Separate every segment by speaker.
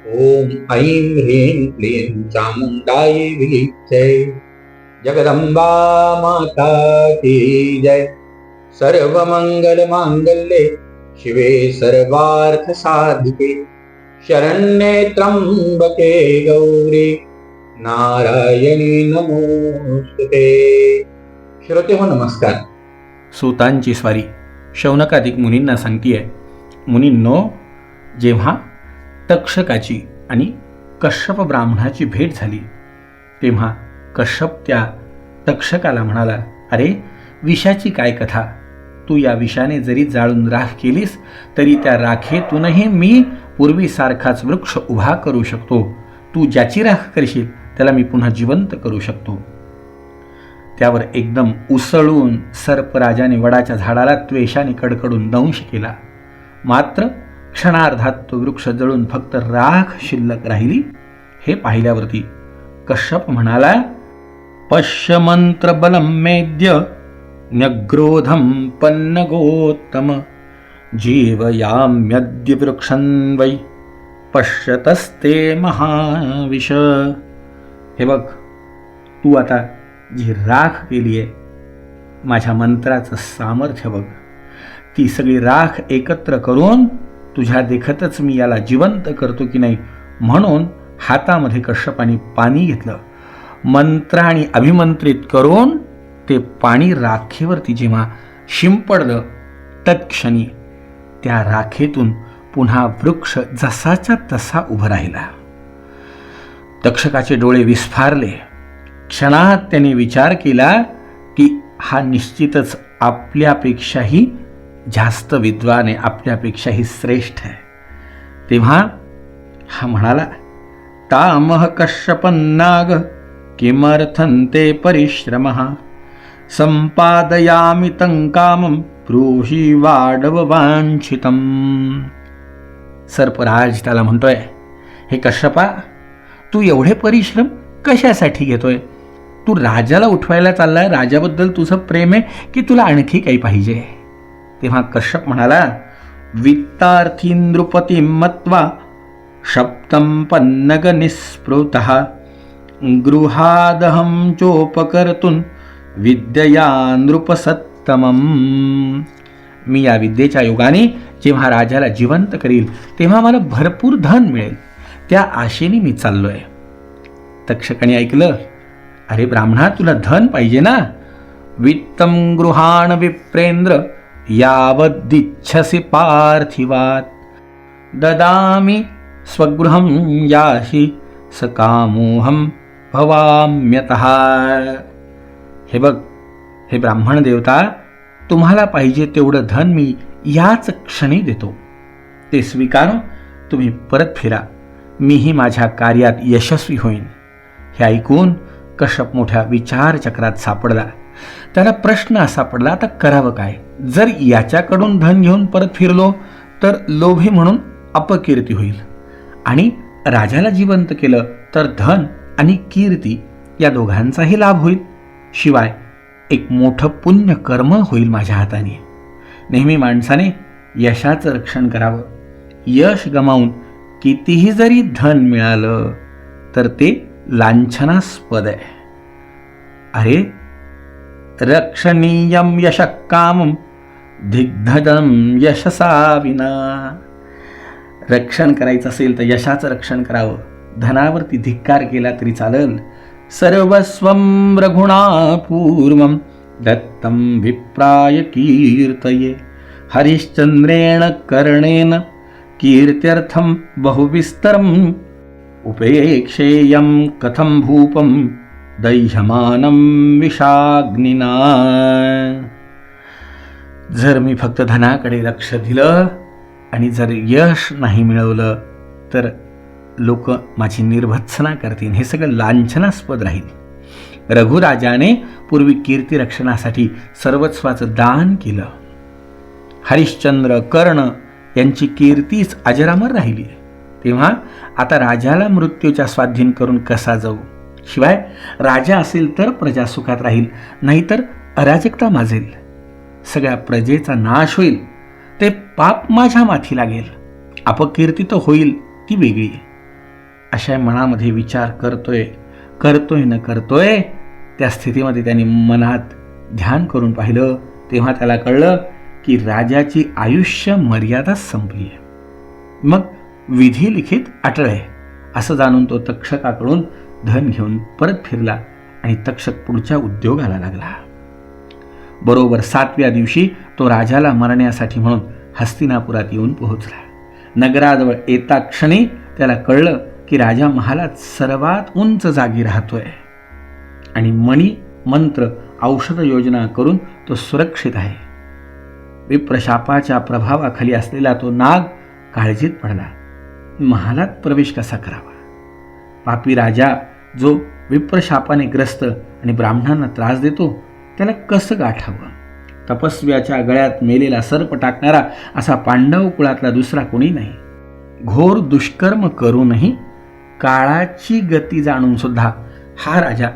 Speaker 1: ॐ ऐं ह्रीं क्लीं चामुण्डायै विलीक्षे जगदंबा माता की जय। सर्वमङ्गलमाङ्गल्ये शिवे सर्वार्थसाधिके। शरण्ये त्र्यम्बके गौरी नारायणी नमोस्तुते। श्रोते हो नमस्कार।
Speaker 2: सुतांची स्वारी शौनकाधिक मुनींना सांगतीये मुनींनो जेव्हा तक्षकाची आणि कश्यप ब्राह्मणाची भेट झाली. तेव्हा कश्यप त्या तक्षकाला म्हणाला अरे विषाची काय कथा? तू या विषाने जरी जाळून राख केलीस तरी त्या राखेतूनही मी पूर्वीसारखाच वृक्ष उभा करू शकतो. तू ज्याची राख करशील त्याला मी पुन्हा जिवंत करू शकतो. त्यावर एकदम उसळून सर्पराजाने वडाच्या झाडाला त्वेषाने कडकडून दंश केला. मात्र क्षणार्धात तो वृक्ष जळून फक्त राख शिल्लक राहिली. हे पाहिल्यावरती कश्यप म्हणाला पश्य मंत्र बलम मेद्य न्यग्रोधम पन्नगोत्तम जीवयाम्यद्य वृक्षन् वै पश्यतस्ते महाविष. हे बघ तू आता जी राख केली आहे माझ्या मंत्राचं सामर्थ्य बघ. ती सगळी राख एकत्र करून तुझ्या देखतच मी याला जिवंत करतो की नाही? म्हणून हातामध्ये कश्यपाने पाणी घेतलं. मंत्र आणि अभिमंत्रित करून ते पाणी राखेवरती जेव्हा शिंपडलं तत्क्षणी त्या राखेतून पुन्हा वृक्ष जसाच्या तसा उभा राहिला. तक्षकाचे डोळे विस्फारले. क्षणात त्याने विचार केला की हा निश्चितच आपल्यापेक्षाही जास्त विद्वान आहे आपल्यापेक्षाही श्रेष्ठ आहे. तेव्हा हा म्हणाला तामह कश्यपन्नाग किमर्थं ते परिश्रम? संपादयामि तं कामं ब्रूहि वाडव वांछित सर्पराज त्याला म्हणतोय हे कश्यपा तू एवढे परिश्रम कशासाठी घेतोय? तू राजाला उठवायला चाललाय राजाबद्दल तुझं प्रेम आहे की तुला आणखी काही पाहिजे? तेव्हा कश्यप म्हणाला वित्तार्थी नृपती मत्वा शप्तम पन्नग निस्पृत। गृहादहं चोपकर्तुन विद्यया नृपसत्तमम मी या विद्येच्या योगाने जेव्हा राजाला जिवंत करील तेव्हा मला भरपूर धन मिळेल. त्या आशेने मी चाललोय. तक्षकाने ऐकलं अरे ब्राह्मणा तुला धन पाहिजे ना? वित्तम गृहाण विप्रेंद्र यावद्दिच्छसि पार्थिवात्। ददामी स्वगृहं याहि सकामोऽहं भवाम्यतः। हे बघ हे ब्राह्मण देवता तुम्हाला पाहिजे तेवढं धन मी याच क्षणी देतो. ते स्वीकारून तुम्ही परत फिरा. मीही माझ्या कार्यात यशस्वी होईन. हे ऐकून कश्यप मोठ्या विचारचक्रात सापडला. त्याला प्रश्न असा पडला आता करावं काय? जर याच्याकडून धन घेऊन परत फिरलो तर लोभी म्हणून अपकीर्ती होईल. आणि राजाला जिवंत केलं तर धन आणि कीर्ती या दोघांचाही लाभ होईल. शिवाय एक मोठं पुण्य कर्म होईल माझ्या हाताने. नेहमी माणसाने यशाचं रक्षण करावं. यश गमावून कितीही जरी धन मिळालं तर ते लांछनास्पद आहे. अरे रक्षणीयं यश कामं दिग्धदम यशसा विना. रक्षण करायचं असेल तर यशाचं रक्षण करावं. धनावरती धिक्कार केला तरी चालेल. सर्वस्वं रघुणापूर्वं दत्तं विप्राय कीर्तये. हरिश्चंद्रेण कर्णेन कीर्त्यर्थं बहुविस्तरम् उपेक्षेयं कथं भूपं दह्यमानं विषाग्निना। जर मी फक्त धनाकडे लक्ष दिलं आणि जर यश नाही मिळवलं तर लोक माझी निर्भत्सना करतील. हे सगळं लांछनास्पद राहील. रघुराजाने पूर्वी कीर्ती रक्षणासाठी सर्वस्वाचं दान केलं. हरिश्चंद्र कर्ण यांची कीर्तीच अजरामर राहिली. तेव्हा आता राजाला मृत्यूच्या स्वाधीन करून कसा जाऊ? शिवाय राजा असेल तर प्रजा सुखात राहील नाहीतर अराजकता माजेल. सगळ्या प्रजेचा नाश होईल ते पाप माझ्या माथी लागेल. अपकीर्ती तर होईल ती वेगळी. अशा मनामध्ये विचार करतोय करतोय न करतोय त्या स्थितीमध्ये त्यांनी मनात ध्यान करून पाहिलं तेव्हा त्याला कळलं की राजाची आयुष्य मर्यादा संपली आहे. मग विधी लिखित अटळ आहे असं जाणून तो तक्षकाकडून धन घेऊन परत फिरला आणि तक्षक पुढच्या उद्योगाला लागला. बरोबर सातव्या दिवशी तो राजाला मरण्यासाठी म्हणून हस्तिनापुरात येऊन पोहोचला. नगराजवळ येता क्षणी त्याला कळलं की राजा महालात सर्वात उंच जागी राहतोय. आणि मणी मंत्र औषध योजना करून तो सुरक्षित आहे. विप्रशापाच्या प्रभावाखाली असलेला तो नाग काळजीत पडला. महालात प्रवेश कसा करावा? पापी राजा जो विप्रशापाने ग्रस्त आणि ब्राह्मणांना त्रास देतो त्याला कसं गाठावं? तपस्व्याच्या गळ्यात मेलेला सर्प टाकणारा असा पांडव कुळातला दुसरा कोणी नाही. घोर दुष्कर्म करूनही काळाची गती जाणून सुद्धा हा राजा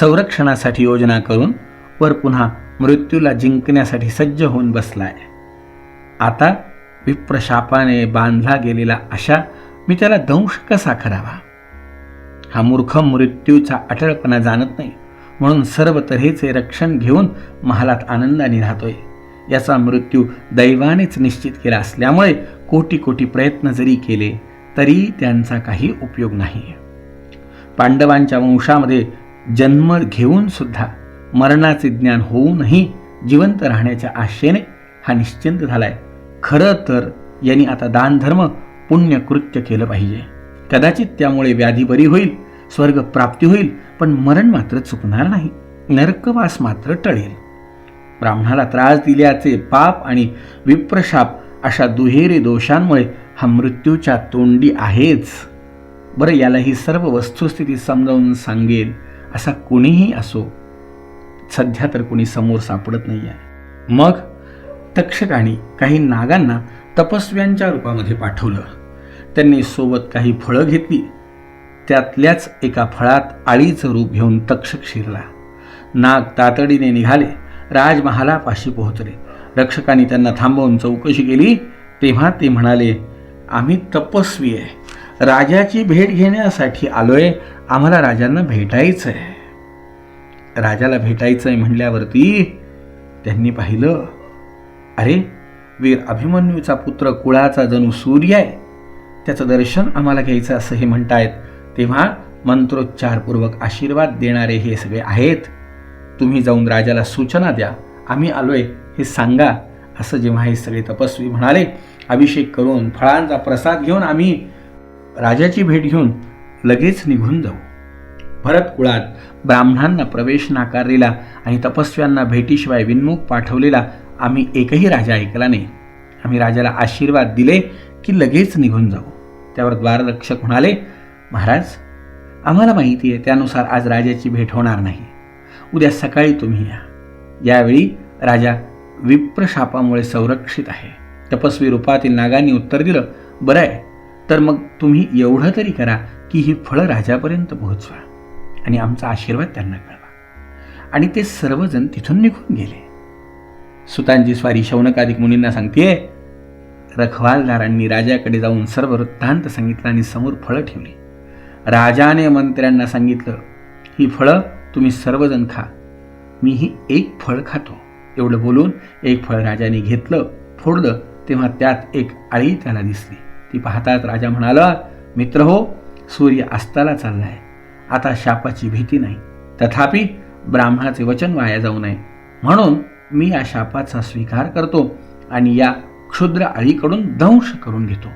Speaker 2: संरक्षणासाठी योजना करून वर पुन्हा मृत्यूला जिंकण्यासाठी सज्ज होऊन बसलाय. आता विप्रशापाने बांधला गेलेला अशा मी त्याला दंश कसा करावा? हा मूर्ख मृत्यूचा अटळपणा जाणत नाही. म्हणून सर्व तऱ्हेचे रक्षण घेऊन महालात आनंदाने राहतोय. याचा मृत्यू दैवानेच निश्चित केला असल्यामुळे कोटी कोटी प्रयत्न जरी केले तरी त्यांचा काही उपयोग नाही. पांडवांच्या वंशामध्ये जन्म घेऊन सुद्धा मरणाचे ज्ञान होऊनही जिवंत राहण्याच्या आशेने हा निश्चिंत झालाय. खरं तर यांनी आता दानधर्म पुण्यकृत्य केलं पाहिजे. कदाचित त्यामुळे व्याधी बरी होईल स्वर्ग प्राप्ती होईल पण मरण मात्र चुकणार नाही. नरकवास मात्र टळेल. ब्राह्मणाला त्रास दिल्याचे पाप आणि विप्रशाप अशा दुहेरी दोषांमुळे हा मृत्यूच्या तोंडी आहेच. बरं याला ही सर्व वस्तुस्थिती समजावून सांगेल असा कोणीही असो. सध्या तर कोणी समोर सापडत नाही आहे मग तक्षकाने काही नागांना तपस्व्यांच्या रूपामध्ये पाठवलं. त्यांनी सोबत काही फळं घेतली. त्यातल्याच एका फळात आळीचं रूप घेऊन तक्षक शिरला. नाग तातडीने निघाले. राजमहालापाशी पोहोचले. रक्षकांनी त्यांना थांबवून चौकशी केली. तेव्हा ते म्हणाले आम्ही तपस्वी आहे. राजाची भेट घेण्यासाठी आलोय. आम्हाला राजांना भेटायचं आहे राजाला भेटायचं आहे म्हणल्यावरती त्यांनी पाहिलं अरे वीर अभिमन्यूचा पुत्र कुळाचा जणू सूर्य आहे. त्याचं दर्शन आम्हाला घ्यायचं असं हे म्हणतायत. तेव्हा मंत्रोच्चारपूर्वक आशीर्वाद देणारे हे सगळे आहेत. तुम्ही जाऊन राजाला सूचना द्या. आम्ही आलोय हे सांगा. असं जेव्हा हे सगळे तपस्वी म्हणाले अभिषेक करून फळांचा प्रसाद घेऊन आम्ही राजाची भेट घेऊन लगेच निघून जाऊ. भरत कुळात ब्राह्मणांना प्रवेश नाकारलेला आणि तपस्व्यांना भेटीशिवाय विन्मुख पाठवलेला आम्ही एकही राजा ऐकला नाही. आम्ही राजाला आशीर्वाद दिले की लगेच निघून जाऊ. त्यावर द्वाररक्षक म्हणाले महाराज आम्हाला माहिती आहे त्यानुसार आज राजाची भेट होणार नाही. उद्या सकाळी तुम्ही या. यावेळी राजा विप्रशापामुळे संरक्षित आहे. तपस्वी रूपातील नागांनी उत्तर दिलं बरं आहे. तर मग तुम्ही एवढं तरी करा की ही फळं राजापर्यंत पोहोचवा आणि आमचा आशीर्वाद त्यांना कळवा. आणि ते सर्वजण तिथून निघून गेले. सुतांची स्वारी शौनकादिक मुनींना सांगतेय रखवालदारांनी राजाकडे जाऊन सर्व वृत्तांत सांगितला आणि समोर फळं ठेवली. राजाने मंत्र्यांना सांगितलं ही फळं तुम्ही सर्वजण खा. मीही एक फळ खातो. एवढं बोलून एक फळ राजाने घेतलं फोडलं तेव्हा त्यात एक आळी त्याला दिसली. ती पाहताच राजा म्हणाला मित्र हो सूर्य अस्ताला चाललाय आता शापाची भीती नाही. तथापि ब्राह्मणाचे वचन वाया जाऊ नये. म्हणून मी या शापाचा स्वीकार करतो आणि या क्षुद्र आळीकडून दंश करून घेतो.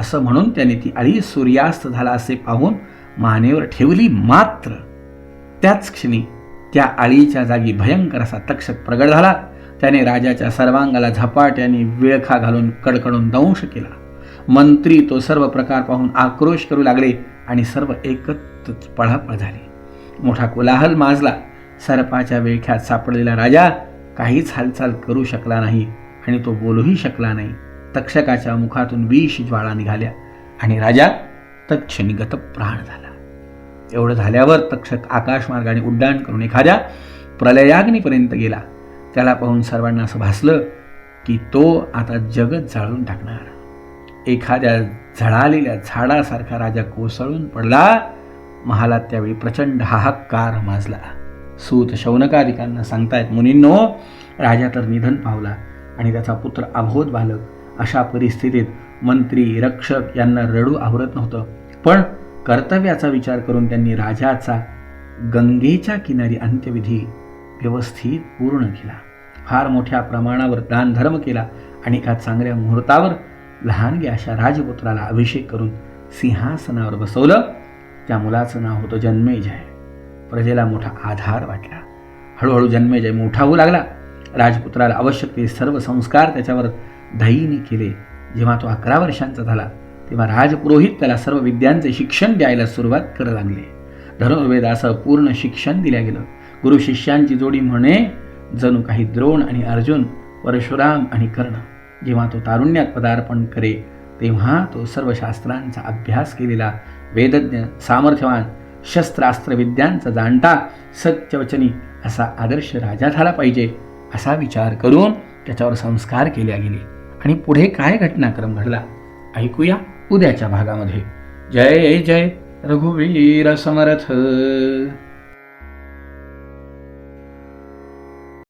Speaker 2: असं म्हणून त्याने ती आळी सूर्यास्त झाला असे पाहून मानेवर ठेवली मात्र. त्याच क्षणी त्या आळीच्या जागी भयंकर असा तक्षक प्रगट झाला. त्याने राजाच्या सर्वांगाला झपाट्याने विळखा घालून कडकडून दंश केला. मंत्री तो सर्व प्रकार पाहून आक्रोश करू लागले आणि सर्व एकत्रच पळापळ झाली. मोठा कोलाहल माजला. सर्पाच्या विळख्यात सापडलेला राजा काहीच हालचाल करू शकला नाही. आणि तो बोलूही शकला नाही. तक्षकाच्या मुखातून विष ज्वाळा निघाल्या आणि राजा तत्क्षणी गतप्राण झाला. एवढं झाल्यावर तक्षक आकाशमार्गाने उड्डाण करून एखाद्या प्रलयाग्नीपर्यंत गेला. त्याला पाहून सर्वांना असं भासलं की तो आता जगत जाळून टाकणार. एखाद्या झळालेल्या झाडासारखा राजा कोसळून पडला. महालात त्यावेळी प्रचंड हाहाकार माजला. सूत शौनकादिकांना सांगतायत मुनींनो राजा तर निधन पावला. आणि त्याचा पुत्र अबोध बालक अशा परिस्थितीत मंत्री रक्षक यांना रडू आवरत नव्हतं. पण कर्तव्याचा विचार करून त्यांनी राजाचा गंगेच्या किनारी अंत्यविधी व्यवस्थित पूर्ण केला. फार मोठ्या प्रमाणावर दानधर्म केला आणि एका चांगल्या मुहूर्तावर लहानग्या अशा राजपुत्राला अभिषेक करून सिंहासनावर बसवलं. त्या मुलाचं नाव होतं जन्मेजय. प्रजेला मोठा आधार वाटला. हळूहळू जन्मेजय मोठा होऊ लागला. राजपुत्राला आवश्यक ते सर्व संस्कार त्याच्यावर धाईने केले. जेव्हा तो अकरा वर्षांचा झाला तेव्हा राजपुरोहित त्याला सर्व विद्यांचे शिक्षण द्यायला सुरुवात करू लागले. धनुर्वेदासह पूर्ण शिक्षण दिल्या गेलं. गुरु शिष्यांची जोडी म्हणे जणू काही द्रोण आणि अर्जुन परशुराम आणि कर्ण. जेव्हा तो तारुण्यात पदार्पण करे तेव्हा तो सर्व शास्त्रांचा अभ्यास केलेला वेदज्ञ सामर्थ्यवान शस्त्रास्त्र विद्यांचा जाणता सत्यवचनी असा आदर्श राजा झाला पाहिजे. असा विचार करून त्याच्यावर संस्कार केले गेले. आणि पुढे काय घटनाक्रम घडला? ऐकूया उद्याच्या भागामध्ये. जय जय रघुवीर समर्थ.